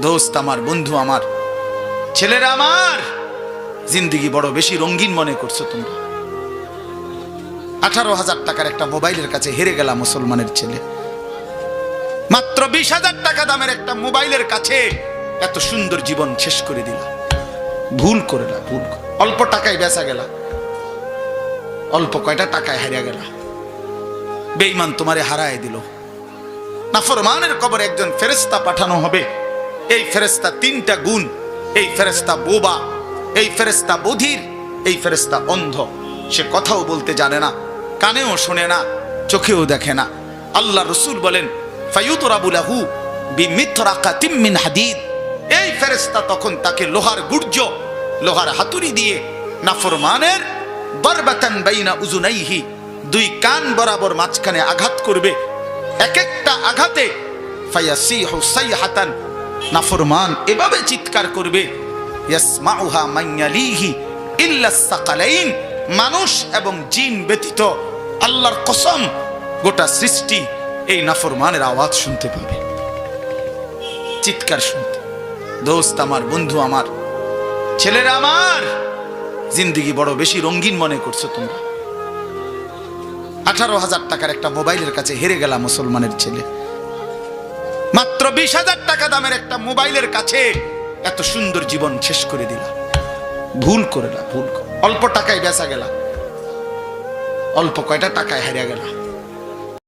দোস্ত আমার, বন্ধু আমার। ছেলেরা আমার। জিন্দিগি বড় বেশি রঙিন মনে করছ তোমরা। আঠারো হাজার টাকার একটা মোবাইলের কাছে হেরে গেলাম মুসলমানের ছেলে। মাত্র বিশ হাজার টাকা দামের একটা মোবাইলের কাছে এত সুন্দর জীবন শেষ করে দিলা। ভুল করে না ভুল অল্প টাকায় বেচা গেলা। অল্প কয়টা টাকায় হারিয়ে গেলা। বেঈমান তোমারে হারায় দিল। নাফরমানের কবরে একজন ফেরেস্তা পাঠানো হবে। এই ফেরেস্তা তিনটা গুণ, এই ফেরেস্তা বোবা, এই ফেরেস্তা বধির, এই ফেরেস্তা অন্ধ। সে কথাও বলতে জানে না, কানেও শোনে না, চোখেও দেখে না। আল্লাহ রসুল বলেন ফায়ুতরাবুলাহু বিমিথরাকাতিম মিন হাদিদ। এই ফেরেস্তা তখন তাকে লোহার গুর্জ, লোহার হাতুড়ি দিয়ে নাফরমানের বারবাতান বাইনা উজুনাইহি দুই কান বরাবর মাঝখানে আঘাত করবে। এক একটা আঘাতে ফায়াসিহু সাইহাতান নাফরমান এভাবে চিৎকার করবে। মানুষ এবং জিন ব্যতীত আল্লাহর কসম গোটা সৃষ্টি এই নাফরমানের আওয়াজ শুনতে পাবে। চিৎকার শুনতে। দোস্ত আমার, বন্ধু আমার, ছেলেরা আমার, জিন্দিগি বড় বেশি রঙিন মনে করছ তোমরা। আঠারো হাজার টাকার একটা মোবাইলের কাছে হেরে গেলাম মুসলমানের ছেলে। মাত্র বিশ হাজার টাকা দামের একটা মোবাইলের কাছে এত সুন্দর জীবন শেষ করে দিলা। ভুল করে না ভুল অল্প টাকায় বেচা গেলা। অল্প কয়টা টাকায় হারিয়ে গেলা।